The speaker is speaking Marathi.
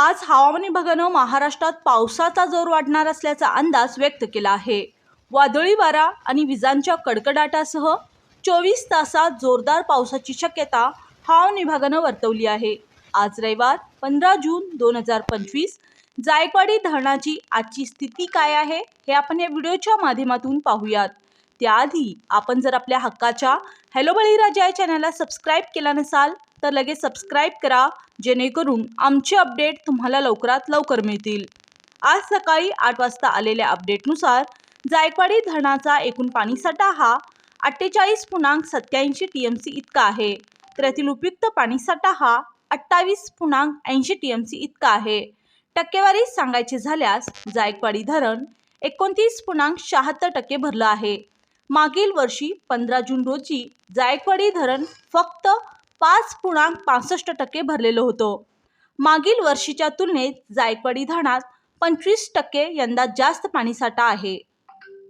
आज हवामान विभागानं महाराष्ट्रात पावसाचा जोर वाढणार असल्याचा अंदाज व्यक्त केला आहे. वादळी वारा आणि विजांच्या कडकडाटासह चोवीस तासात जोरदार पावसाची शक्यता हवामान विभागानं वर्तवली आहे. आज रविवार पंधरा जून दोन हजार पंचवीस. जायकवाडी धरणाची आजची स्थिती काय आहे हे आपण या व्हिडिओच्या माध्यमातून पाहूयात. त्याआधी आपण जर आपल्या हक्काच्या हॅलो बळीराजा या चॅनलला सबस्क्राईब केला नसाल तर लगेच सबस्क्राईब करा जेणेकरून आमचे अपडेट तुम्हाला लवकरात लवकर मिळतील. आज सकाळी आठ वाजता आलेल्या अपडेटनुसार जायकवाडी धरणाचा एकूण पाणीसाठा हा अठ्ठेचाळीस पूर्णांक सत्याऐंशी टी एम सी इतका आहे तर यातील उपयुक्त पाणीसाठा हा अठ्ठावीस पूर्णांक ऐंशी टी एम सी इतका आहे. टक्केवारी सांगायचे झाल्यास जायकवाडी धरण एकोणतीस पूर्णांक शहात्तर टक्के भरलं आहे. मागील वर्षी पंधरा जून रोजी जायकवाडी धरण फक्त पाच पूर्णांक पासष्ट टक्के भरलेलं होतं. मागील वर्षीच्या तुलनेत जायकवाडी धरणात पंचवीस टक्के यंदा जास्त पाणीसाठा आहे.